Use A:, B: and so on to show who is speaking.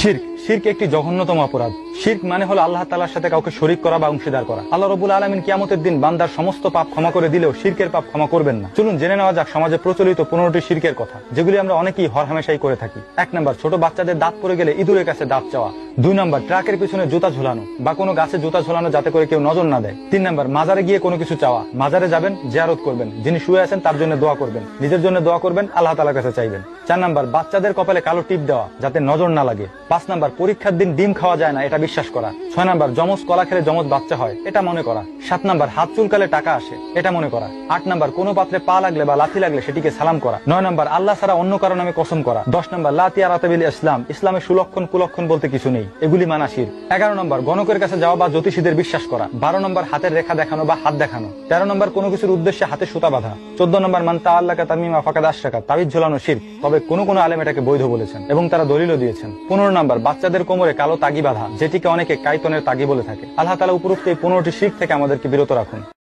A: শির্ক। শির্ক একটি জঘন্যতম অপরাধ। শির্ক মানে হলো আল্লাহ তালার সাথে কাউকে শরিক করা বা অংশীদার করা। আল্লাহ রবুল আলমিন কিয়ামতের দিন বান্দার সমস্ত পাপ ক্ষমা করে দিলেও শির্কের পাপ ক্ষমা করবেন না। চলুন জেনে নেওয়া যাক সমাজে প্রচলিত পনেরোটি শির্কের কথা, যেগুলি আমরা অনেকেই হরহামেশাই করে থাকি। এক নম্বর, ছোট বাচ্চাদের দাঁত পড়ে গেলে ইঁদুরের কাছে দাঁত চাওয়া। দুই নম্বর, ট্রাকের পিছনে জুতা ঝুলানো বা কোনো গাছে জুতা ঝুলানো যাতে করে কেউ নজর না দেয়। তিন নম্বর, মাজারে গিয়ে কোনো কিছু চাওয়া। মাজারে যাবেন, জিয়ারত করবেন। যিনি শুয়ে আছেন তার জন্য দোয়া করবেন। নিজের জন্য দোয়া করবেন, আল্লাহ তালার কাছে চাইবেন। চার নাম্বার, বাচ্চাদের কপালে কালো টিপ দেওয়া, যাতে নজর না লাগে। পাঁচ নাম্বার, পরীক্ষার দিন ডিম খাওয়া যায় না, এটা বিশ্বাস করা। ছয় নাম্বার, যমজ কলা খেলে যমজ বাচ্চা হয়, এটা মনে করা। সাত নাম্বার, হাত চুলকালে টাকা আসে, এটা মনে করা। আট নাম্বার, কোনো পাত্রে পা লাগলে বা লাথি লাগলে সেটিকে সালাম করা। নয় নাম্বার, আল্লাহ ছাড়া অন্য কারও নামে কসম করা। দশ নাম্বার লাতিয়া রাতাবিল ইসলাম ইসলামের সুলক্ষণ কুলক্ষণ বলতে কিছু নেই, এগুলি মানাসির। এগারো নম্বর, গণকের কাছে যাওয়া বা জ্যোতিষীদের বিশ্বাস করা। বারো নম্বর, হাতের রেখা দেখানো বা হাত দেখানো। তেরো নম্বর, কোনো কিছুর উদ্দেশ্যে হাতে সুতা বাঁধা। চোদ্দ নম্বর মান্তা আল্লাহ তামিমা ফাঁকা দাস টাকা তাবিজ ঝোলানো শির। তবে কোনো কোনো আলেম এটাকে বৈধ বলেছেন এবং তারা দলিলও দিয়েছেন। পনেরো নম্বর, বাচ্চাদের কোমরে কালো তাগি বাঁধা, যেটিকে অনেকে কাইতনের তাগি বলে থাকে। আল্লাহ তালা উপরোক্ত এই পনেরোটি শিখ থেকে আমাদেরকে বিরত রাখুন।